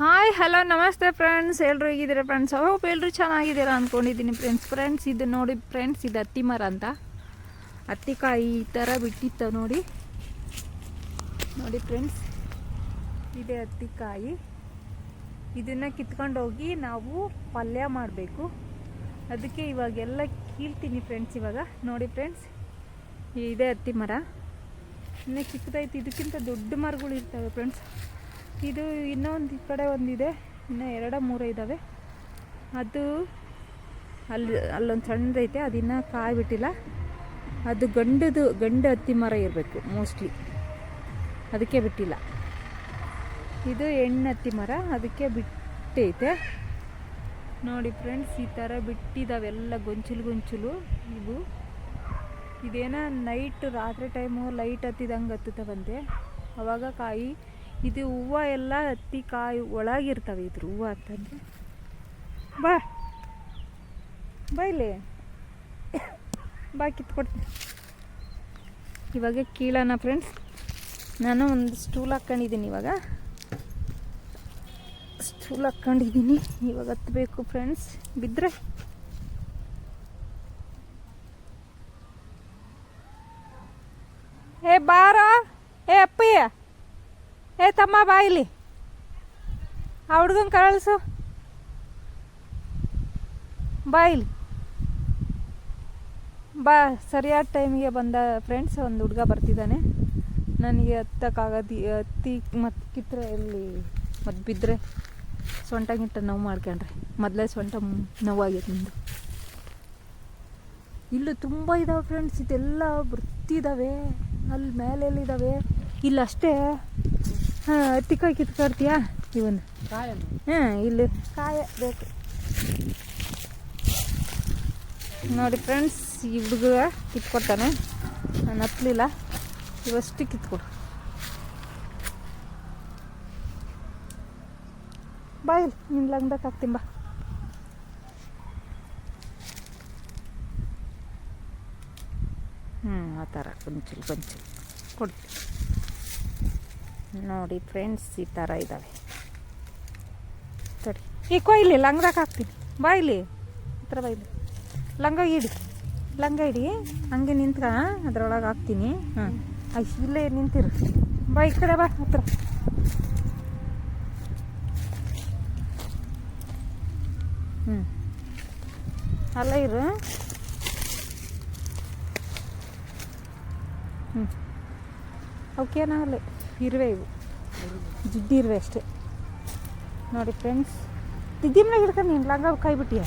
Hi hello ನಮಸ್ತೆ friends ಎಲ್ಲರೂ ಹೇಗಿದ್ದೀರಾ ಫ್ರೆಂಡ್ಸ್ ಹೋಪ್ ಎಲ್ಲರೂ ಚೆನ್ನಾಗಿದ್ದೀರಾ ಅಂದ್ಕೊಂಡಿದ್ದೀನಿ ಫ್ರೆಂಡ್ಸ್ ಫ್ರೆಂಡ್ಸ್ ಇದು ನೋಡಿ ಫ್ರೆಂಡ್ಸ್ ಇದು ಹತ್ತಿ ಮರ ಅಂತ. ಹತ್ತಿಕಾಯಿ ಈ ಥರ ಬಿಟ್ಟಿತ್ತು ನೋಡಿ. ನೋಡಿ ಫ್ರೆಂಡ್ಸ್ ಇದೆ ಹತ್ತಿಕಾಯಿ ಇದನ್ನು ಕಿತ್ಕೊಂಡೋಗಿ ನಾವು ಪಲ್ಯ ಮಾಡಬೇಕು. ಅದಕ್ಕೆ ಇವಾಗೆಲ್ಲ ಕೀಳ್ತೀನಿ ಫ್ರೆಂಡ್ಸ್ ಇವಾಗ. ನೋಡಿ ಫ್ರೆಂಡ್ಸ್ ಇದೆ ಹತ್ತಿ ಮರ. ಇನ್ನು ಚಿಕ್ಕದಾಯ್ತು ಇದಕ್ಕಿಂತ ದೊಡ್ಡ ಮರಗಳು ಇರ್ತವೆ ಫ್ರೆಂಡ್ಸ್ ಇದು ಇನ್ನೊಂದು ಈ ಕಡೆ ಒಂದಿದೆ. ಇನ್ನು ಎರಡ, ಮೂರು ಇದ್ದಾವೆ ಅದು ಅಲ್ಲಿ, ಅಲ್ಲೊಂದು ಸಣ್ಣದೈತೆ ಅದಿನ್ನೂ ಕಾಯಿ ಬಿಟ್ಟಿಲ್ಲ. ಅದು ಗಂಡದು, ಗಂಡು ಹತ್ತಿ ಮರ ಇರಬೇಕು ಮೋಸ್ಟ್ಲಿ ಅದಕ್ಕೆ ಬಿಟ್ಟಿಲ್ಲ. ಇದು ಹೆಣ್ಣು ಹತ್ತಿ ಮರ, ಅದಕ್ಕೆ ಬಿಟ್ಟೈತೆ. ನೋಡಿ ಫ್ರೆಂಡ್ಸ್, ಈ ಥರ ಬಿಟ್ಟಿದ್ದಾವೆಲ್ಲ ಗೊಂಚಲು ಗೊಂಚಲು ಇವು. ಇದೇನೋ ನೈಟ್ ರಾತ್ರಿ ಟೈಮು ಲೈಟ್ ಹತ್ತಿದಂಗೆ ಹತ್ತುತ್ತವಂತೆ. ಅವಾಗ ಕಾಯಿ ಇದು ಹೂವು ಎಲ್ಲ ಹತ್ತಿ ಕಾಯಿ ಒಳಗಿರ್ತವೆ ಇದ್ರ ಹೂವು ಅಂತಂದರೆ. ಬಾ. ಬೈಲೆ ಬಾಕಿ ಕಿತ್ಕೊಡ್ತೀನಿ. ಇವಾಗ ಕೀಳೋಣ ಫ್ರೆಂಡ್ಸ್ ನಾನು ಒಂದು ಸ್ಟೂಲ್ ಹಾಕ್ಕೊಂಡಿದ್ದೀನಿ ಇವಾಗ. ಸ್ಟೂಲ್ ಹಾಕ್ಕೊಂಡಿದ್ದೀನಿ ಇವಾಗ ಹತ್ತಬೇಕು ಫ್ರೆಂಡ್ಸ್ ಬಿದ್ದರೆ ಏ, ಬಾರ. ಏ, ಅಪ್ಪಯ್ಯ. ಏ ತಮ್ಮ ಬಾ ಇಲ್ಲಿ. ಆ ಹುಡ್ಗನ್ ಕಳಿಸು ಬಾ ಇಲ್ಲಿ. ಬಾ, ಸರಿಯಾದ ಟೈಮಿಗೆ ಬಂದ ಫ್ರೆಂಡ್ಸ್ ಒಂದು ಹುಡುಗ ಬರ್ತಿದ್ದಾನೆ. ನನಗೆ ಹತ್ತಕ್ಕಾಗದಿ, ಹತ್ತಿ ಮತ್ತು ಕಿತ್ತರೆ ಇಲ್ಲಿ ಮತ್ತು ಬಿದ್ದರೆ ಸೊಂಟ ಗಿಂಟ ನೋವು ಮಾಡ್ಕೊಂಡ್ರೆ. ಮೊದಲೇ ಸೊಂಟ ನೋವಾಗಿತ್ತು ನೋವಾಗೈತೆ ನಿಂದು. ಇಲ್ಲೂ ತುಂಬ ಇದಾವೆ ಫ್ರೆಂಡ್ಸ್ ಇದೆಲ್ಲ ಬರ್ತಿದ್ದಾವೆ ಅಲ್ಲಿ ಮೇಲೆ ಎಲ್ಲಿದ್ದಾವೆ ಇಲ್ಲಿ ಅಷ್ಟೇ. ಹಾಂ ಹತ್ತಿಕಾಯಿ ಕಿತ್ಕೊಡ್ತೀಯಾ ಇವನ್. ಹಾಂ, ಇಲ್ಲಿ. ಕಾಯ ಬೇಕು. ನೋಡಿ ಫ್ರೆಂಡ್ಸ್ ಈ ಹುಡುಗ ಕಿತ್ಕೊಡ್ತಾನೆ. ನಾನು ಹತ್ತಲಿಲ್ಲ ಇವಷ್ಟು ಕಿತ್ಕೊಡು. ಬಾಯ್ ನಿನ್ನ ಲಂಗ್ದಾಗ ಹಾಕ್ತೀನಿ ಬಾ. ಹ್ಞೂ ಆ ಥರ ಕೊಂಚಲು ಕೊಂಚಲು ನೋಡಿ ಫ್ರೆಂಡ್ಸ್ ಈ ಥರ ಇದ್ದಾವೆ ಸರಿ. ಈ ಕೊಯ್ಲಿ ಲಂಗದಾಗ ಹಾಕ್ತೀನಿ. ಬಾಯ್ಲಿ ಹತ್ರ ಬಾಯ್ಲಿ ಇಲ್ಲಿ. ಲಂಗ ಇಡಿ. ಲಂಗ ಇಡಿ. ಹಂಗೆ ನಿಂತ್ಕ ಅದ್ರೊಳಗೆ ಹಾಕ್ತೀನಿ. ಹಾಂ. ಇಲ್ಲೇ ನಿಂತಿರು. ಬಾ, ಈ ಕಡೆ ಬಾ, ಹತ್ರ. ಹ್ಞೂ ಅಲ್ಲ ಇರು. ಹ್ಞೂ ಅವಕ್ಕೇನಾಗಲ್ಲ ಇರುವೆ ಇವು. ಜಿಡ್ಡಿ ಇರುವೆ ಅಷ್ಟೇ. ನೋಡಿ ಫ್ರೆಂಡ್ಸ್ ದಿದ್ದಿಮ್ನಾಗ ಹಿಡ್ಕೊಂಡು ನೀನು ಲಂಗ ಕೈ ಬಿಟ್ಟಿಯ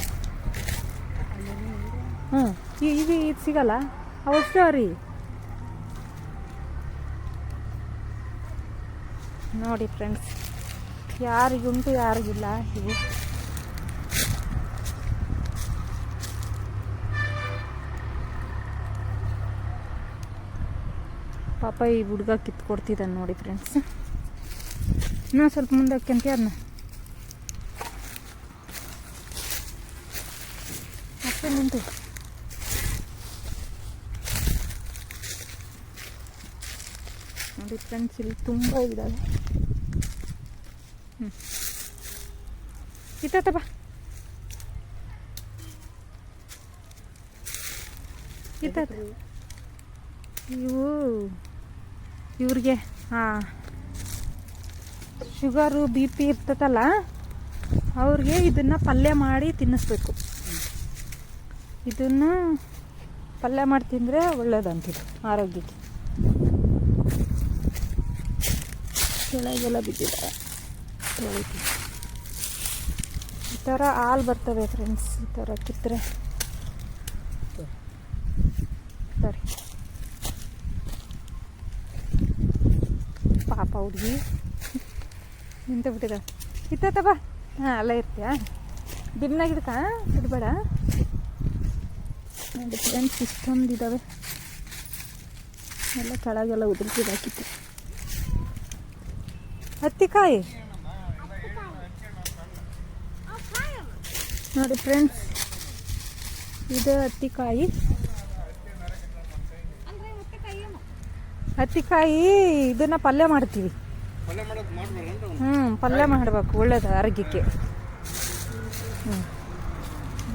ಹ್ಞೂ ಇದು ಇದು ಸಿಗಲ್ಲ? ಅವಷ್ಟು ರೀ ನೋಡಿ ಫ್ರೆಂಡ್ಸ್ ಯಾರಿಗುಂಟು ಯಾರಿಗಿಲ್ಲ ಇವು ಪಾಪ ಈ ಹುಡುಗ ಕಿತ್ಕೊಡ್ತಿದ್ದಾನೆ ನೋಡಿ ಫ್ರೆಂಡ್ಸ್ ಇನ್ನೂ ಸ್ವಲ್ಪ ಮುಂದೆ ಹಾಕ್ಯಂತೀಯ ಅದನ್ನ ಮತ್ತೆ ನಿಂತು. ನೋಡಿ ಫ್ರೆಂಡ್ಸ್ ಇಲ್ಲಿ ತುಂಬ ಇದ್ದಾವೆ ಹ್ಞೂ ಇತ್ತಪ್ಪ ಇತ್ತ ಇವು ಇವ್ರಿಗೆ, ಹಾಂ. ಶುಗರು, ಬಿ ಪಿ ಇರ್ತದಲ್ಲ, ಅವ್ರಿಗೆ ಇದನ್ನು ಪಲ್ಯ ಮಾಡಿ ತಿನ್ನಿಸ್ಬೇಕು. ಇದನ್ನು ಪಲ್ಯ ಮಾಡಿ ತಿಂದರೆ ಒಳ್ಳೇದಂತಿದೆ, ಆರೋಗ್ಯಕ್ಕೆ. ಕೆಳಗೆಲ್ಲ ಬಿದ್ದಿದೆ. ಈ ಥರ ಹಾಲು ಬರ್ತವೆ ಫ್ರೆಂಡ್ಸ್ ಈ ಥರ ಕಿತ್ತರೆ. ಸರಿ. ಪಾಪ ಹುಡುಗಿ? ನಿಂತು ಬಿಟ್ಟಿದ ಇತ್ತ ಹಾಂ, ಅಲ್ಲ ಇರ್ತೀಯಾ? ದಿಮ್ನಾಗ ಬಿಡಬೇಡ. ನೋಡಿ ಫ್ರೆಂಡ್ಸ್ ಇಷ್ಟೊಂದು ಇದ್ದಾವೆ ಎಲ್ಲ ಕೆಳಗೆಲ್ಲ ಉದುರಿಸಿ ಹಾಕಿತ್ತು ಹತ್ತಿಕಾಯಿ ನೋಡಿ ಫ್ರೆಂಡ್ಸ್ ಇದು ಹತ್ತಿಕಾಯಿ ಹತ್ತಿಕಾಯಿ ಇದನ್ನ ಪಲ್ಯ ಮಾಡ್ತೀವಿ. ಹ್ಞೂ ಪಲ್ಯ ಮಾಡಬೇಕು ಒಳ್ಳೇದು ಆರೋಗ್ಯಕ್ಕೆ. ಹ್ಞೂ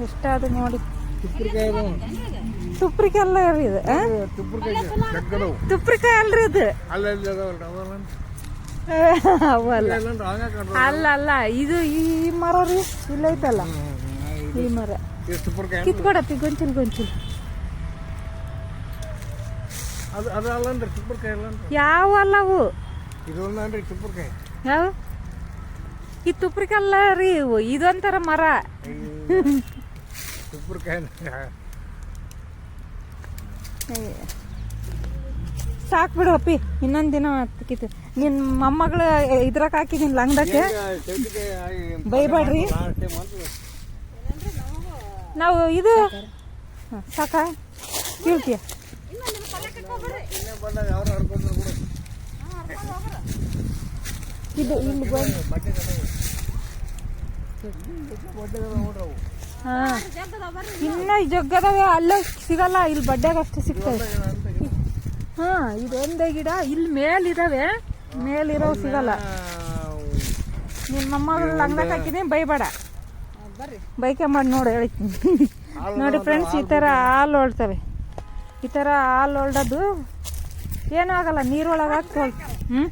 ಎಷ್ಟಾದ ನೋಡಿ. ತುಪ್ಪರಿಕಾಯಿ ತುಪ್ರಿಕಾಯಿ ಅಲ್ಲ ರೀ ಇದು ತುಪ್ರಿಕಾಯಿ ಅಲ್ರಿ ಇದು ಅವಲ್ಲ ಅಲ್ಲ. ಅಲ್ಲ ಇದು ಈ ಮರ ರೀ ಇಲ್ಲೈತಲ್ಲ ಈ ಮರ. ಕಿತ್ಕೊಡತ್ತಿ ಗೊಂಚಲು ಗೊಂಚಲು ಅದು ಅದು ತುಪ್ಪರಿಕಾಯಿ ಯಾವ ಅಲ್ಲವು ಇದು ಒಂದನ್ರಿ ತುಪ್ಪರಿಕಾಯಿ ಯಾವ? ಈ ರೀ ಇವು. ಇದೊಂಥರ ಮರ. ತುಪ್ಪರಿಕಾಯಿ ಸಾಕು ಬಿಡು ಅಪ್ಪಿ. ಇನ್ನೊಂದು ದಿನ ಕಿತ್ತು ನಿನ್ನ ಮೊಮ್ಮಗಳು ಇದ್ರಾಗ ಹಾಕಿ ನಿನ್ನ ಲಂಗ್ದಕ್ಕೆ ಬೈಬೇಡ್ರಿ ನಾವು ಇದು ಸಾಕ ಸಾಕಾ? ಕೇಳ್ತೀಯ ಇನ್ನೇ ಬಂದಾಗ ಯಾರು ಹರ್ಕೊಂಡ್ರು ಕೂಡ ಇದು ಇಲ್ಲಿ ಬಂದು ಇನ್ನ ಈ ಜಗ್ಗದಾವೆ ಅಲ್ಲೇ ಸಿಗಲ್ಲ ಇಲ್ಲಿ ಬಡ್ಡೆಗೆ ಅಷ್ಟೇ ಸಿಗ್ತದೆ. ಹಾಂ ಇದೊಂದೇ ಗಿಡ ಇಲ್ಲಿ ಮೇಲಿದಾವೆ. ಮೇಲಿರೋ ಸಿಗಲ್ಲ. ನಿನ್ನ ಮೊಮ್ಮಗಳು ಹಾಕಿದೀನಿ ಬೈಬೇಡ. ಮಾಡಿ ನೋಡಿ ಹೇಳಿ. ನೋಡಿ ಫ್ರೆಂಡ್ಸ್ ಈ ಥರ ಹಾಲು ಹೊಳ್ತವೆ ಈ ಥರ ಹಾಲು ಹೊಲ್ಡೋದು ಏನೂ ಆಗಲ್ಲ ನೀರೊಳಗೆ ಹಾಕ್ತೋಲ್ ಹ್ಞೂ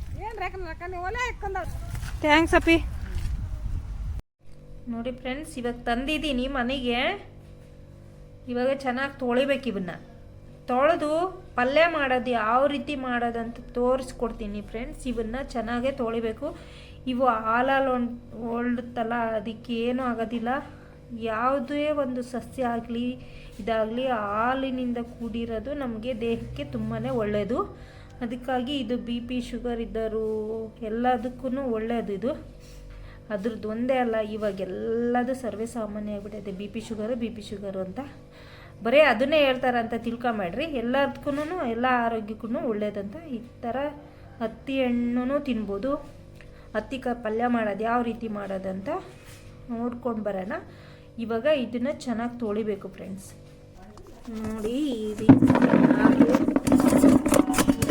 ಥ್ಯಾಂಕ್ಸ್ ಅಪ್ಪಿ. ನೋಡಿ ಫ್ರೆಂಡ್ಸ್ ಇವಾಗ ತಂದಿದ್ದೀನಿ ಮನೆಗೆ. ಇವಾಗ ಚೆನ್ನಾಗಿ ತೊಳಿಬೇಕು ಇವನ್ನ ತೊಳೆದು ಪಲ್ಯ ಮಾಡೋದು ಯಾವ ರೀತಿ ಮಾಡೋದಂತ ತೋರಿಸ್ಕೊಡ್ತೀನಿ ಫ್ರೆಂಡ್ಸ್. ಇವನ್ನ ಚೆನ್ನಾಗೇ ತೊಳಿಬೇಕು. ಇವು ಹಾಲಲ್ಲಿ ಒಣ್ ಒಳ್ಳುತ್ತಲ್ಲ ಅದಕ್ಕೆ ಏನೂ ಆಗೋದಿಲ್ಲ. ಯಾವುದೇ ಒಂದು ಸಸ್ಯ ಆಗಲಿ, ಇದಾಗಲಿ ಹಾಲಿನಿಂದ ಕೂಡಿರೋದು ನಮಗೆ ದೇಹಕ್ಕೆ ತುಂಬಾ ಒಳ್ಳೆಯದು ಅದಕ್ಕಾಗಿ ಇದು ಬಿ ಪಿ ಶುಗರ್ ಇದ್ದರು ಎಲ್ಲದಕ್ಕೂ ಒಳ್ಳೆಯದು ಇದು. ಅದ್ರದ್ದು ಒಂದೇ ಅಲ್ಲ, ಇವಾಗ ಎಲ್ಲದು ಸರ್ವೇ ಸಾಮಾನ್ಯ ಆಗಿಬಿಟ್ಟಿದೆ B P sugar, B P sugar ಅಂತ. ಬರೀ ಅದನ್ನೇ ಹೇಳ್ತಾರೆ ಅಂತ ತಿಳ್ಕೊಂಬೇಡ್ರಿ ಎಲ್ಲದಕ್ಕೂ ಎಲ್ಲ ಆರೋಗ್ಯಕ್ಕೂ ಒಳ್ಳೇದಂತ ಈ ಥರ ಹತ್ತಿ ಹಣ್ಣು ತಿನ್ಬೋದು. ಹತ್ತಿ ಕ ಪಲ್ಯ ಮಾಡೋದು ಯಾವ ರೀತಿ ಮಾಡೋದಂತ ನೋಡ್ಕೊಂಡು ಬರೋಣ. ಇವಾಗ ಇದನ್ನು ಚೆನ್ನಾಗಿ ತೊಳಿಬೇಕು ಫ್ರೆಂಡ್ಸ್ ನೋಡಿ ಈ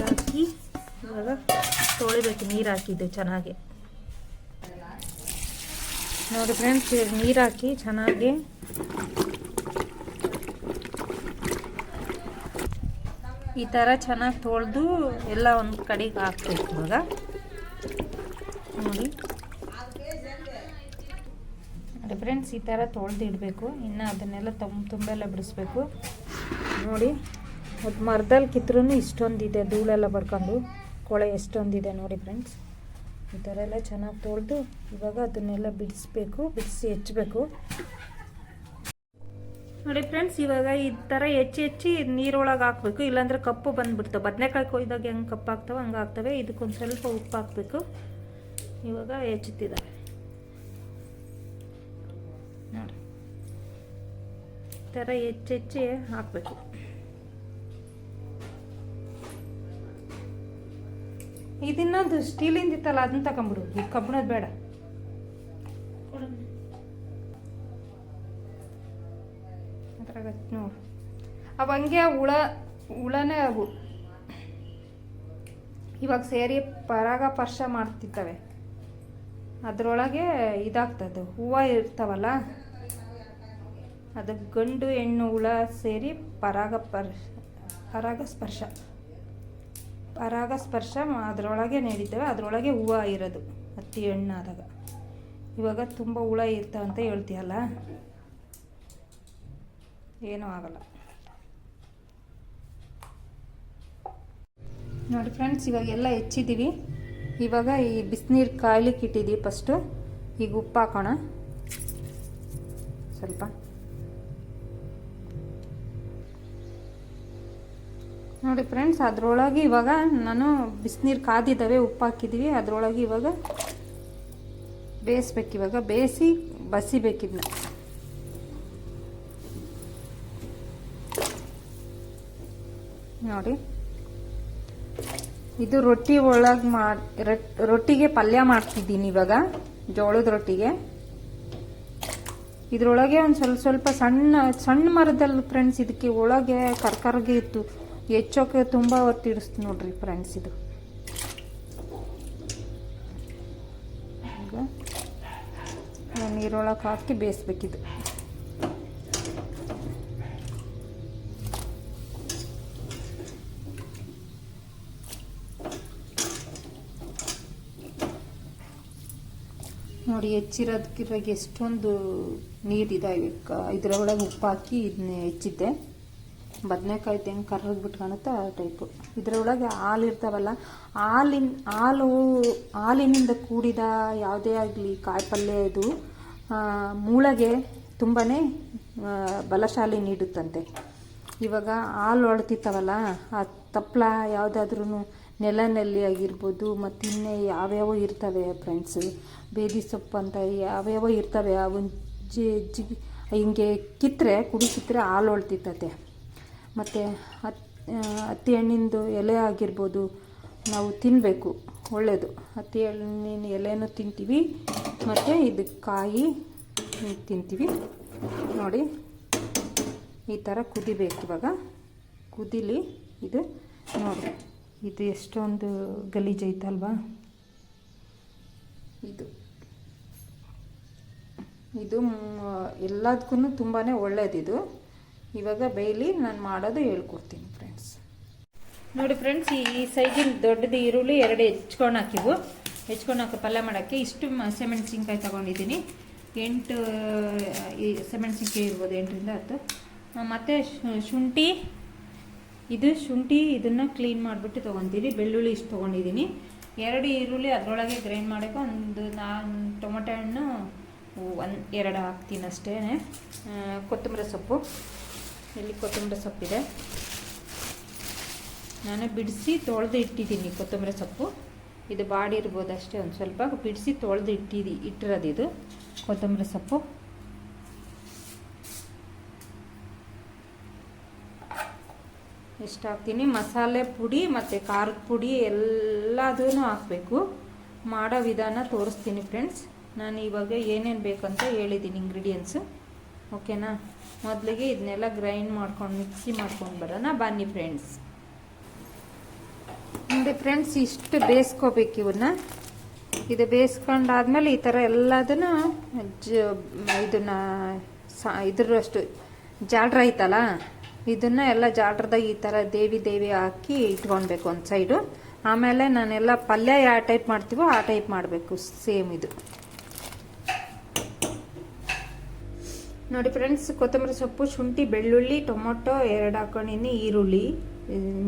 ಹಾಕಿ ಇವಾಗ ತೊಳಿಬೇಕು, ನೀರು ಹಾಕಿದ್ದು ಚೆನ್ನಾಗಿ. ನೋಡಿ ಫ್ರೆಂಡ್ಸ್ ನೀರು ಹಾಕಿ ಚೆನ್ನಾಗಿ. ಈ ಥರ ಚೆನ್ನಾಗಿ ತೊಳೆದು ಎಲ್ಲ ಒಂದು ಕಡೆಗೆ ಹಾಕ್ಬೇಕು ಇವಾಗ. ನೋಡಿ ನೋಡಿ ಫ್ರೆಂಡ್ಸ್ ಈ ಥರ ತೊಳೆದಿಡಬೇಕು. ಇನ್ನು ಅದನ್ನೆಲ್ಲ ತುಂಬ, ತುಂಬೆಲ್ಲ ಬಿಡಿಸ್ಬೇಕು. ನೋಡಿ, ಅದು ಮರದಲ್ಲಿ ಕಿತ್ರೂ ಇಷ್ಟೊಂದಿದೆ, ಧೂಳೆಲ್ಲ ಬರ್ಕೊಂಡು. ಕೊಳೆ ಎಷ್ಟೊಂದಿದೆ ನೋಡಿ ಫ್ರೆಂಡ್ಸ್ ಈ ಥರ ಎಲ್ಲ ಚೆನ್ನಾಗಿ ತೊಳೆದು ಇವಾಗ ಅದನ್ನೆಲ್ಲ ಬಿಡಿಸ್ಬೇಕು, ಬಿಡಿಸಿ ಹೆಚ್ಚಬೇಕು. ನೋಡಿ ಫ್ರೆಂಡ್ಸ್ ಇವಾಗ ಈ ಥರ ಹೆಚ್ಚಿ ಹೆಚ್ಚಿ ನೀರೊಳಗೆ ಹಾಕ್ಬೇಕು. ಇಲ್ಲಾಂದ್ರೆ ಕಪ್ಪು ಬಂದ್ಬಿಡ್ತವೆ. ಬದನೆಕಾಯಿ ಕೊಯ್ದಾಗ ಹೆಂಗೆ ಕಪ್ಪಾಗ್ತವೆ ಹಂಗೆ ಆಗ್ತವೆ. ಇದಕ್ಕೊಂದು ಸ್ವಲ್ಪ ಉಪ್ಪು ಹಾಕಬೇಕು. ಇವಾಗ ಹೆಚ್ಚುತ್ತಿದ್ದಾವೆ ಥರ ಹೆಚ್ಚೆಚ್ಚಿ ಹಾಕಬೇಕು. ಇದಿನ್ನೊಂದು ಸ್ಟೀಲಿಂದ ಇತ್ತಲ್ಲ, ಅದನ್ನ ತಗೊಂಬಿಡು ಈ ಕಬ್ಬಿಣದ ಬೇಡ. ಅದ್ರಾಗ ನೋಡು. ಅವು ಹಂಗೆ ಹುಳ, ಹುಳನೇ ಅವು. ಇವಾಗ ಸೇರಿ ಪರಾಗ ಪರ್ಶ ಮಾಡ್ತಿರ್ತವೆ ಅದರೊಳಗೆ ಇದಾಗ್ತದೆ. ಹೂವು ಇರ್ತಾವಲ್ಲ? ಅದು ಗಂಡು ಹೆಣ್ಣು ಹುಳ ಸೇರಿ ಪರಾಗ ಪರ್, ಪರಾಗಸ್ಪರ್ಶ. ಪರಾಗಸ್ಪರ್ಶ ಅದರೊಳಗೆ ನಡೀತವೆ ಅದರೊಳಗೆ ಹೂವು ಇರೋದು ಹತ್ತಿ ಹಣ್ಣಾದಾಗ. ಇವಾಗ ತುಂಬ ಹುಳ ಇರ್ತಾವ ಅಂತ ಹೇಳ್ತೀಯಲ್ಲ? ಏನೂ ಆಗಲ್ಲ. ನೋಡಿ ಫ್ರೆಂಡ್ಸ್, ಇವಾಗ ಎಲ್ಲ ಹೆಚ್ಚಿದ್ದೀವಿ. ಇವಾಗ ಈ ಬಿಸಿನೀರು ಕಾಯ್ಲಿಕ್ಕೆ ಇಟ್ಟಿದ್ದೀವಿ ಫಸ್ಟು. ಈಗ ಉಪ್ಪು ಹಾಕೋಣ ಸ್ವಲ್ಪ. ನೋಡಿ ಫ್ರೆಂಡ್ಸ್, ಅದರೊಳಗೆ ಇವಾಗ ನಾನು ಬಿಸಿನೀರು ಕಾದಿದ್ದಾವೆ ಉಪ್ಪು ಹಾಕಿದ್ದೀವಿ ಅದರೊಳಗೆ ಇವಾಗ ಬೇಯಿಸ್ಬೇಕು ಇವಾಗ. ಬೇಯಿಸಿ ಬಸಿಬೇಕಿದ್ನ ನೋಡಿ. ಇದು ರೊಟ್ಟಿ ಒಳಗೆ ಮಾಡಿ ರೊಟ್ಟಿಗೆ ಪಲ್ಯ ಮಾಡ್ತಿದ್ದೀನಿ ಇವಾಗ, ಜೋಳದ ರೊಟ್ಟಿಗೆ. ಇದ್ರೊಳಗೆ ಒಂದು ಸ್ವಲ್ಪ ಸ್ವಲ್ಪ ಸಣ್ಣ ಸಣ್ಣ ಮರದಲ್ಲಿ ಫ್ರೆಂಡ್ಸ್, ಇದಕ್ಕೆ ಒಳಗೆ ಕರ್ಕರ್ಗೆ ಇತ್ತು. ಹೆಚ್ಚೋಕೆ ತುಂಬ ಹೊತ್ತು ಇಡಿಸ್ತು ನೋಡ್ರಿ ಫ್ರೆಂಡ್ಸ್ ಇದು. ಈಗ ನೀರೊಳಗೆ ಹಾಕಿ ಬೇಯಿಸ್ಬೇಕಿದು. ನೋಡಿ ಹೆಚ್ಚಿರೋದಕ್ಕಿರಾಗ ಎಷ್ಟೊಂದು ನೀರಿದಾವೆ ಇದರ ಒಳಗೆ ಉಪ್ಪು ಹಾಕಿ ಇದನ್ನ ಹೆಚ್ಚಿದ್ದೆ. ಬದನೆಕಾಯಿ ಹೆಂಗೆ ಕರ್ರಗೆ ಬಿಟ್ಕೊಳುತ್ತೆ ಆ ಟೈಪು ಇದರೊಳಗೆ ಹಾಲು ಇರ್ತಾವಲ್ಲ ಹಾಲಿನ ಹಾಲು ಹಾಲಿನಿಂದ ಕೂಡಿದ ಯಾವುದೇ ಆಗಲಿ ಕಾಯಿ ಪಲ್ಯ ಇದು ಆ, ಮೂಳೆಗೆ ತುಂಬಾ ಬಲಶಾಲಿ ನೀಡುತ್ತಂತೆ. ಇವಾಗ ಹಾಲು ಹೊಡ್ತಿರ್ತಾವಲ್ಲ ಆ ತಪ್ಪಲ ಯಾವುದಾದ್ರೂ ನೆಲನಲ್ಲಿ ಆಗಿರ್ಬೋದು ಮತ್ತು ಇನ್ನೇ ಯಾವ್ಯಾವ ಇರ್ತವೆ ಫ್ರೆಂಡ್ಸ್ ಬೇದಿ ಸೊಪ್ಪು ಅಂತ ಯಾವ್ಯಾವ ಇರ್ತವೆ ಅವನ್ ಜಿ ಜಿ ಹಿಂಗೆ ಕಿತ್ತರೆ ಕುಡಿಸಿದ್ರೆ ಹಾಲು ಹೊಳ್ತಿತ್ತತೆ ಮತ್ತು ಹತ್ ಹತ್ತಿ ಹಣ್ಣಿಂದು ಎಲೆ ಆಗಿರ್ಬೋದು, ನಾವು ತಿನ್ನಬೇಕು ಒಳ್ಳೆಯದು ಹತ್ತಿ ಹಣ್ಣಿನ ಎಲೆನೂ ತಿಂತೀವಿ, ಮತ್ತು ಇದು ಕಾಯಿ ತಿಂತೀವಿ. ನೋಡಿ, ಈ ಥರ ಕುದಿಬೇಕು ಇವಾಗ. ಕುದಿಲಿ ಇದು, ನೋಡಿ, ಇದು ಎಷ್ಟೊಂದು ಗಲೀಜೈತಲ್ವಾ ಇದು. ಇದು ಎಲ್ಲದಕ್ಕೂ ತುಂಬಾ ಒಳ್ಳೇದಿದು. ಇವಾಗ ಬೇಯಲಿ ನಾನು ಮಾಡೋದು ಹೇಳ್ಕೊಡ್ತೀನಿ ಫ್ರೆಂಡ್ಸ್ ನೋಡಿ ಫ್ರೆಂಡ್ಸ್ ಈ ಸೈಜಿನ ದೊಡ್ಡದು ಈರುಳ್ಳಿ ಎರಡು ಹೆಚ್ಕೊಂಡು ಹಾಕಿವು. ಹೆಚ್ಕೊಂಡು ಹಾಕಿ ಪಲ್ಯ ಮಾಡೋಕ್ಕೆ ಇಷ್ಟು ಸೆಮೆಣಸಿನ್ಕಾಯಿ ತೊಗೊಂಡಿದ್ದೀನಿ. ಎಂಟು, ಈ ಸೆಮೆಣಸಿನ್ಕಾಯಿ ಇರ್ಬೋದು ಎಂಟರಿಂದ ಹತ್ತು. ಮತ್ತು ಶುಂಠಿ, ಇದು ಶುಂಠಿ ಇದನ್ನು ಕ್ಲೀನ್ ಮಾಡಿಬಿಟ್ಟು ತೊಗೊತೀನಿ. ಬೆಳ್ಳುಳ್ಳಿ ಇಷ್ಟು ತೊಗೊಂಡಿದ್ದೀನಿ. ಎರಡು ಈರುಳ್ಳಿ ಅದರೊಳಗೆ ಗ್ರೈಂಡ್ ಮಾಡೋಕ್ಕೆ ಒಂದು ನಾನು ಟೊಮೊಟೊ ಹಣ್ಣು ಒಂದು ಎರಡು ಹಾಕ್ತೀನಿ ಅಷ್ಟೇ ಕೊತ್ತಂಬರಿ ಸೊಪ್ಪು. ಇಲ್ಲಿ ಕೊತ್ತಂಬರಿ ಸೊಪ್ಪಿದೆ. ನಾನು ಬಿಡಿಸಿ ತೊಳೆದು ಇಟ್ಟಿದ್ದೀನಿ ಕೊತ್ತಂಬರಿ ಸೊಪ್ಪು. ಇದು ಬಾಡಿ ಇರ್ಬೋದು ಅಷ್ಟೇ, ಒಂದು ಸ್ವಲ್ಪ ಬಿಡಿಸಿ ತೊಳೆದು ಇಟ್ಟಿದ್ದು ಇಟ್ಟಿರೋದು ಇದು, ಕೊತ್ತಂಬರಿ ಸೊಪ್ಪು. ಎಷ್ಟು ಹಾಕ್ತೀನಿ ಮಸಾಲೆ ಪುಡಿ ಮತ್ತು ಖಾರದ ಪುಡಿ ಎಲ್ಲದೂ ಹಾಕಬೇಕು. ಮಾಡೋ ವಿಧಾನ ತೋರಿಸ್ತೀನಿ ಫ್ರೆಂಡ್ಸ್. ನಾನು ಇವಾಗ ಏನೇನು ಬೇಕಂತ ಹೇಳಿದ್ದೀನಿ ಇಂಗ್ರೀಡಿಯೆಂಟ್ಸು ಓಕೆನಾ? ಮೊದಲಿಗೆ ಇದನ್ನೆಲ್ಲ ಗ್ರೈಂಡ್ ಮಾಡ್ಕೊಂಡು ಮಿಕ್ಸಿ ಮಾಡ್ಕೊಂಡು ಬರೋಣ. ಬನ್ನಿ ಫ್ರೆಂಡ್ಸ್ ನೋಡಿ ಫ್ರೆಂಡ್ಸ್ ಇಷ್ಟು ಬೇಯಿಸ್ಕೋಬೇಕು ಇವನ್ನ ಇದು ಬೇಯಿಸ್ಕೊಂಡಾದ್ಮೇಲೆ ಈ ಥರ ಎಲ್ಲದನ್ನು ಜ, ಇದನ್ನ ಸಾ, ಇದ್ರಷ್ಟು ಜಾಡ್ರ ಐತಲ್ಲ? ಇದನ್ನ ಎಲ್ಲ ಜಾಡ್ರದಾಗ ಈ ಥರ ದೇವಿ ದೇವಿ ಹಾಕಿ ಇಟ್ಕೊಳ್ಬೇಕು ಒಂದು ಸೈಡು ಆಮೇಲೆ ನಾನೆಲ್ಲ ಪಲ್ಯ ಯಾವ ಟೈಪ್ ಮಾಡ್ತೀವೋ ಆ ಟೈಪ್ ಮಾಡಬೇಕು ಸೇಮ್ ಇದು. ನೋಡಿ ಫ್ರೆಂಡ್ಸ್ ಕೊತ್ತಂಬರಿ ಸೊಪ್ಪು, ಶುಂಠಿ, ಬೆಳ್ಳುಳ್ಳಿ, ಟೊಮೊಟೊ, ಎರಡು ಹಾಕೊಂಡಿದ್ದೀನಿ, ಈರುಳ್ಳಿ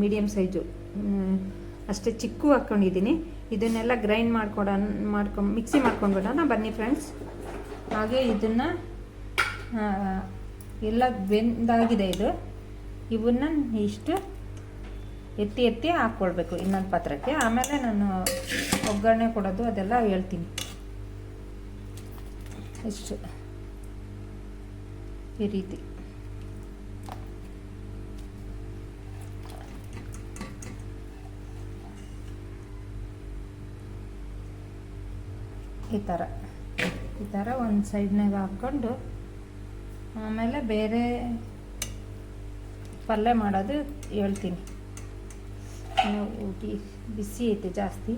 ಮೀಡಿಯಮ್ ಸೈಜು ಅಷ್ಟೇ ಚಿಕ್ಕು ಹಾಕ್ಕೊಂಡಿದ್ದೀನಿ ಇದನ್ನೆಲ್ಲ ಗ್ರೈಂಡ್ ಮಾಡ್ಕೊಡ ಮಾಡ್ಕೊಂಡು ಮಿಕ್ಸಿ ಮಾಡ್ಕೊಂಡ್ಬಿಡೋಣ ಬನ್ನಿ ಫ್ರೆಂಡ್ಸ್ ಹಾಗೆ ಇದನ್ನು ಎಲ್ಲ ಬೆಂದಾಗಿದೆ ಇದು. ಇವನ್ನ ಇಷ್ಟು ಎತ್ತಿ ಎತ್ತಿ ಹಾಕ್ಕೊಳ್ಬೇಕು ಇನ್ನೊಂದು ಪಾತ್ರಕ್ಕೆ. ಆಮೇಲೆ ನಾನು ಒಗ್ಗರಣೆ ಕೊಡೋದು ಅದೆಲ್ಲ ಹೇಳ್ತೀನಿ. ಇಷ್ಟು. ಈ ರೀತಿ. ಈ ಥರ. ಈ ಥರ ಒಂದು ಸೈಡ್ನಾಗ ಹಾಕ್ಕೊಂಡು, ಆಮೇಲೆ ಬೇರೆ ಪಲ್ಯ ಮಾಡೋದು ಹೇಳ್ತೀನಿ. ಬಿಸಿ ಐತೆ ಜಾಸ್ತಿ.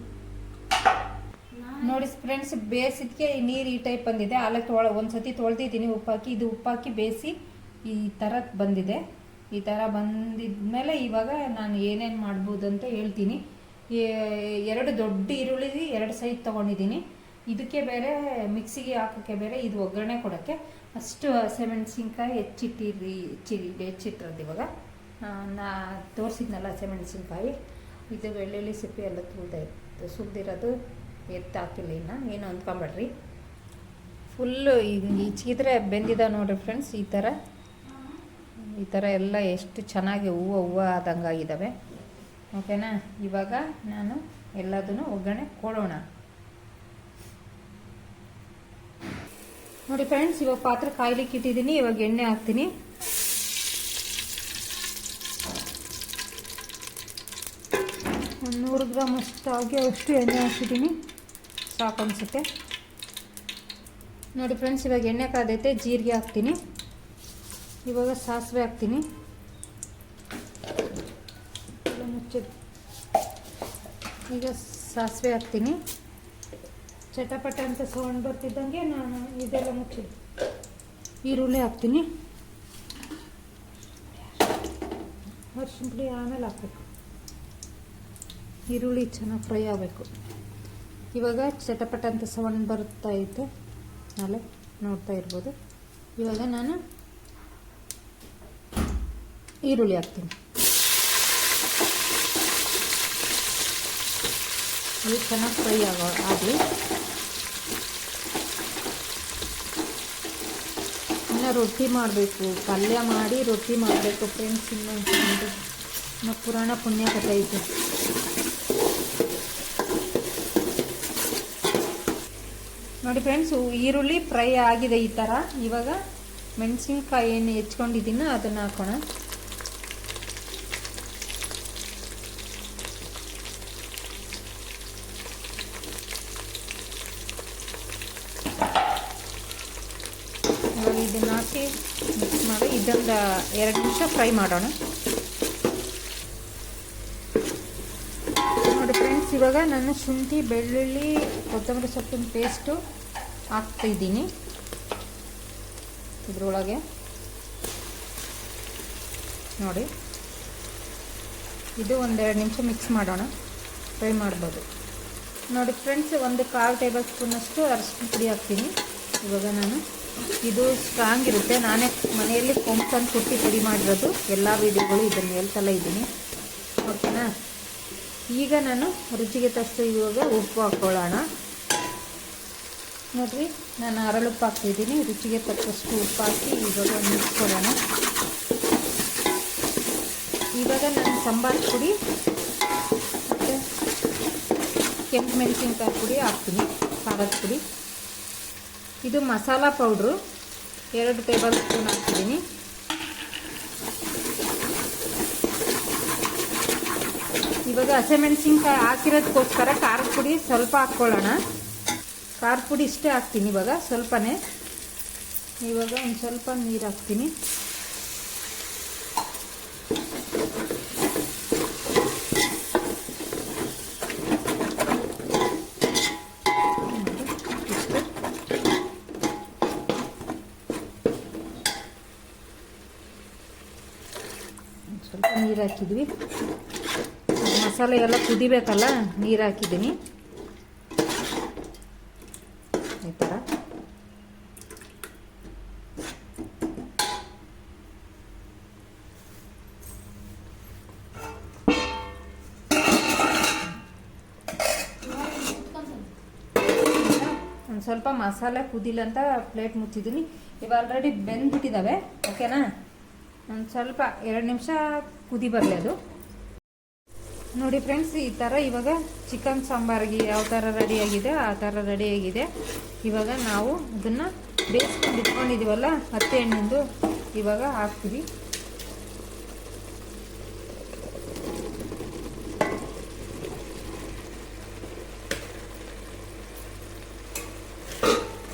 ನೋಡಿ ಫ್ರೆಂಡ್ಸ್ ಬೇಯಿಸಿದ್ಕೆ ನೀರು ಈ ಟೈಪ್ ಬಂದಿದೆ. ಅಲ್ಲಿ ತೊಳ, ಒಂದ್ಸತಿ ತೊಳೆದಿದ್ದೀನಿ ಉಪ್ಪಾಕಿ. ಇದು ಉಪ್ಪಾಕಿ ಬೇಯಿಸಿ ಈ ಥರ ಬಂದಿದೆ. ಈ ಥರ ಬಂದಿದ್ಮೇಲೆ ಇವಾಗ ನಾನು ಏನೇನು ಮಾಡ್ಬೋದು ಅಂತ ಹೇಳ್ತೀನಿ. ಎರಡು ದೊಡ್ಡ ಈರುಳ್ಳಿ, ಎರಡು ಸೈಜ್ ತೊಗೊಂಡಿದ್ದೀನಿ. ಇದಕ್ಕೆ ಬೇರೆ ಮಿಕ್ಸಿಗೆ ಹಾಕೋಕ್ಕೆ ಬೇರೆ ಇದು ಒಗ್ಗರಣೆ ಕೊಡೋಕ್ಕೆ ಅಷ್ಟು ಹಸಿಮೆಣ್ಸಿನ್ಕಾಯಿ ಹೆಚ್ಚಿಟ್ಟಿರಿ ಹೆಚ್ಚಿ ಹೆಚ್ಚಿಟ್ಟಿರೋದು ಇವಾಗ. ನಾ ತೋರಿಸಿದ್ನಲ್ಲ ಹಸಿಮೆಣ್ಸಿನ್ಕಾಯಿ ಇದು ಬೆಳ್ಳುಳ್ಳಿ ಸಿಪ್ಪೆ ಎಲ್ಲ ತುಳ್ದೆ ಸುಲಿದಿರೋದು ಎತ್ತು ಹಾಕಿಲ್ಲ ಇನ್ನು ಏನು ಅಂದ್ಕೊಂಬೇಡ್ರಿ ಫುಲ್ಲು ಈಗ ಈಚಿಗಿದ್ರೆ ಬೆಂದಿದ ನೋಡ್ರಿ ಫ್ರೆಂಡ್ಸ್ ಈ ಥರ. ಈ ಥರ ಎಲ್ಲ ಎಷ್ಟು ಚೆನ್ನಾಗಿ ಹೂವು ಹೂವು ಆದಂಗೆ ಆಗಿದ್ದಾವೆ ಓಕೆನಾ ಇವಾಗ ನಾನು ಎಲ್ಲದನ್ನು ಒಗ್ಗರಣೆ ಕೊಡೋಣ. ನೋಡಿ ಫ್ರೆಂಡ್ಸ್ ಇವಾಗ ಪಾತ್ರೆ ಕಾಯ್ಲಿಕ್ಕೆ ಇಟ್ಟಿದ್ದೀನಿ, ಇವಾಗ ಎಣ್ಣೆ ಹಾಕ್ತೀನಿ. ಒಂದು ನೂರು ಗ್ರಾಮ್ ಅಷ್ಟು ಅಷ್ಟು ಎಣ್ಣೆ ಹಾಕಿದ್ದೀನಿ ಸಾಕು ಅನಿಸುತ್ತೆ. ನೋಡಿ ಫ್ರೆಂಡ್ಸ್ ಇವಾಗ ಎಣ್ಣೆ ಕಾದೈತೆ, ಜೀರಿಗೆ ಹಾಕ್ತೀನಿ. ಇವಾಗ ಸಾಸಿವೆ ಹಾಕ್ತೀನಿ. ಈಗ ಸಾಸಿವೆ ಹಾಕ್ತೀನಿ. ಚಟಪಟ ಅಂತ ಸೌಂಡ್ ಬರ್ತಿದ್ದಂಗೆ ನಾನು ಇದೆಲ್ಲ ಮುಚ್ಚಿ ಈರುಳ್ಳಿ ಹಾಕ್ತೀನಿ. ಅರ್ಶಿನ ಪುಡಿ ಆಮೇಲೆ ಹಾಕ್ಬೇಕು. ಈರುಳ್ಳಿ ಚೆನ್ನಾಗಿ ಫ್ರೈ ಆಗಬೇಕು. ಇವಾಗ ಚಟಪಟ ಅಂತ ಸೌಂಡ್ ಬರುತ್ತಾ ಇತ್ತು ಅಲ್ಲೇ ನೋಡ್ತಾ ಇರ್ಬೋದು. ಇವಾಗ ನಾನು ಈರುಳ್ಳಿ ಹಾಕ್ತೀನಿ. ಇದು ಚೆನ್ನಾಗಿ ಫ್ರೈ ಆಗೋ ಆಗಲಿ. ಇನ್ನು ರೊಟ್ಟಿ ಮಾಡಬೇಕು, ಪಲ್ಯ ಮಾಡಿ ರೊಟ್ಟಿ ಮಾಡಬೇಕು ಫ್ರೆಂಡ್ಸ್ ಇನ್ನು ಒಂದು ನಮ್ಮ ಪುರಾಣ ಪುಣ್ಯ ಕಥೆ ಐತೆ ನೋಡಿ ಫ್ರೆಂಡ್ಸ್ ಈರುಳ್ಳಿ ಫ್ರೈ ಆಗಿದೆ ಈ ಥರ ಇವಾಗ ಮೆಣಸಿನ್ಕಾಯಿ ಏನು ಹೆಚ್ಕೊಂಡಿದ್ದೀನೋ ಅದನ್ನು ಹಾಕೋಣ. ಇವಾಗ ಇದನ್ನ ಹಾಕಿ ಮಿಕ್ಸ್ ಮಾಡಿ, ಇದೊಂದು ಎರಡು ನಿಮಿಷ ಫ್ರೈ ಮಾಡೋಣ. ನೋಡಿ ಫ್ರೆಂಡ್ಸ್ ಇವಾಗ ನಾನು ಶುಂಠಿ, ಬೆಳ್ಳುಳ್ಳಿ, ಕೊತ್ತಂಬರಿ ಸೊಪ್ಪಿನ ಪೇಸ್ಟು ಹಾಕ್ತಾ ಇದರೊಳಗೆ ನೋಡಿ. ಇದು ಒಂದೆರಡು ನಿಮಿಷ ಮಿಕ್ಸ್ ಮಾಡೋಣ. ಫ್ರೈ ಮಾಡ್ಬೋದು. ನೋಡಿ ಫ್ರೆಂಡ್ಸ್ ಒಂದು ಕಾಲು ಟೇಬಲ್ ಸ್ಪೂನಷ್ಟು ಅರಿಶಿನ ಪುಡಿ ಹಾಕ್ತೀನಿ. ಇವಾಗ ನಾನು ಇದು ಸ್ಟ್ರಾಂಗ್ ಇರುತ್ತೆ. ನಾನೇ ಮನೆಯಲ್ಲಿ ಕೊಂಬ್ತಂದು ಕುಟ್ಟಿ ಪುಡಿ ಮಾಡಿರೋದು. ಎಲ್ಲ ವೀಡಿಯೋಗಳು ಇದನ್ನು ಹೇಳ್ತಲ್ಲ ಇದ್ದೀನಿ. ಓಕೆನಾ ಈಗ ನಾನು ರುಚಿಗೆ ತಷ್ಟು ಇವಾಗ ಉಪ್ಪು ಹಾಕ್ಕೊಳ್ಳೋಣ ನೋಡಿರಿ, ನಾನು ಅರಳುಪ್ಪು ಹಾಕ್ತಿದ್ದೀನಿ. ರುಚಿಗೆ ತಕ್ಕಷ್ಟು ಉಪ್ಪು ಹಾಕಿ ಇವಾಗ ಮಿಕ್ಸ್ಕೊಳ್ಳೋಣ ಇವಾಗ ನಾನು ಸಾಂಬಾರು ಪುಡಿ ಮತ್ತು ಕೆಂಪು ಮೆಣಸಿನ್ಕಾಯಿ ಪುಡಿ ಹಾಕ್ತೀನಿ, ಖಾರದ ಪುಡಿ. ಇದು ಮಸಾಲ ಪೌಡ್ರು. ಎರಡು ಟೇಬಲ್ ಸ್ಪೂನ್ ಹಾಕ್ತಿದ್ದೀನಿ. ಇವಾಗ ಹಸಿಮೆಣಸಿನ್ಕಾಯಿ ಹಾಕಿರೋದಕ್ಕೋಸ್ಕರ ಖಾರದ ಪುಡಿ ಸ್ವಲ್ಪ ಹಾಕ್ಕೊಳ್ಳೋಣ. ಖಾರದ ಪುಡಿ ಇಷ್ಟೇ ಹಾಕ್ತೀನಿ ಇವಾಗ. ಸ್ವಲ್ಪನೇ. ಇವಾಗ ಒಂದು ಸ್ವಲ್ಪ ನೀರು ಹಾಕ್ತೀನಿ. ಸ್ವಲ್ಪ ನೀರು ಹಾಕಿದ್ವಿ. ಮಸಾಲೆ ಎಲ್ಲ ಕುದಿಬೇಕಲ್ಲ, ನೀರು ಹಾಕಿದ್ದೀನಿ. ಮಸಾಲೆ ಕುದಿಲ್ಲ ಅಂತ ಪ್ಲೇಟ್ ಮುಚ್ಚಿದ್ದೀನಿ. ಇವು ಆಲ್ರೆಡಿ ಬೆಂದ್ಬಿಟ್ಟಿದ್ದಾವೆ ಓಕೆನಾ ಒಂದು ಸ್ವಲ್ಪ ಎರಡು ನಿಮಿಷ ಕುದಿ ಬರಲಿ ಅದು. ನೋಡಿ ಫ್ರೆಂಡ್ಸ್ ಈ ಥರ ಇವಾಗ ಚಿಕನ್ ಸಾಂಬಾರಿಗೆ ಯಾವ ಥರ ರೆಡಿಯಾಗಿದೆ ಆ ಥರ ರೆಡಿಯಾಗಿದೆ ಇವಾಗ ನಾವು ಅದನ್ನು ಬೇಯಿಸ್ಕೊಂಡು ಇಟ್ಕೊಂಡಿದ್ದೀವಲ್ಲ ಹತ್ತೆ ಹಣ್ಣಿಂದು ಇವಾಗ ಹಾಕ್ತೀವಿ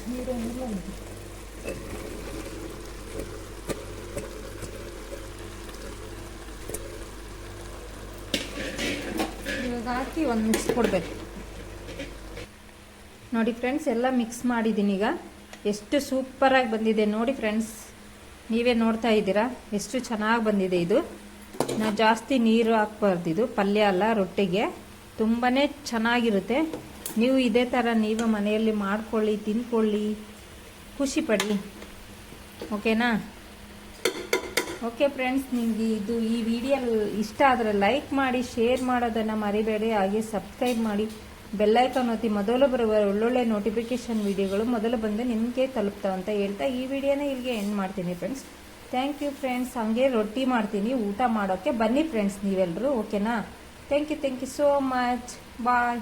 ನೀರೇನಿಲ್ಲ ಇದು. ಇವಾಗ ಹಾಕಿ ಒಂದು ಮಿಕ್ಸ್ ಕೊಡಬೇಕು. ನೋಡಿ ಫ್ರೆಂಡ್ಸ್ ಎಲ್ಲ ಮಿಕ್ಸ್ ಮಾಡಿದ್ದೀನಿ ಈಗ. ಎಷ್ಟು ಸೂಪರಾಗಿ ಬಂದಿದೆ ನೋಡಿ ಫ್ರೆಂಡ್ಸ್ ನೀವೇ ನೋಡ್ತಾ ಇದ್ದೀರಾ? ಎಷ್ಟು ಚೆನ್ನಾಗಿ ಬಂದಿದೆ ಇದು. ನಾವು ಜಾಸ್ತಿ ನೀರು ಹಾಕ್ಬಾರ್ದು ಇದು. ಪಲ್ಯ ಅಲ್ಲ, ರೊಟ್ಟಿಗೆ. ತುಂಬಾ ಚೆನ್ನಾಗಿರುತ್ತೆ. ನೀವು ಇದೇ ಥರ ನೀವೇ ಮನೆಯಲ್ಲಿ ಮಾಡ್ಕೊಳ್ಳಿ, ತಿನ್ಕೊಳ್ಳಿ. ಖುಷಿಪಡಿ ಓಕೆನಾ ಓಕೆ ಫ್ರೆಂಡ್ಸ್ ನಿಮಗೆ ಇದು ಈ ವಿಡಿಯೋ ಇಷ್ಟ ಆದರೆ ಲೈಕ್ ಮಾಡಿ ಶೇರ್ ಮಾಡೋದನ್ನು ಮರಿಬೇಡಿ. ಹಾಗೆ ಸಬ್ಸ್ಕ್ರೈಬ್ ಮಾಡಿ ಬೆಲ್ಲೈಕಾನ್ ಒತ್ತಿ. ಮೊದಲು ಬರುವ ಒಳ್ಳೊಳ್ಳೆ ನೋಟಿಫಿಕೇಶನ್ ವಿಡಿಯೋಗಳು ಮೊದಲು ಬಂದು ನಿಮಗೆ ತಲುಪ್ತಾವೆ ಅಂತ ಹೇಳ್ತಾ ಈ ವಿಡಿಯೋನ ಇಲ್ಲಿಗೆ ಎಂಡ್ ಮಾಡ್ತೀನಿ ಫ್ರೆಂಡ್ಸ್ ಥ್ಯಾಂಕ್ ಯು ಫ್ರೆಂಡ್ಸ್ ಹಾಗೆ ರೊಟ್ಟಿ ಮಾಡ್ತೀನಿ, ಊಟ ಮಾಡೋಕ್ಕೆ ಬನ್ನಿ ಫ್ರೆಂಡ್ಸ್ ನೀವೆಲ್ಲರೂ ಓಕೆನಾ thank you thank you so much bye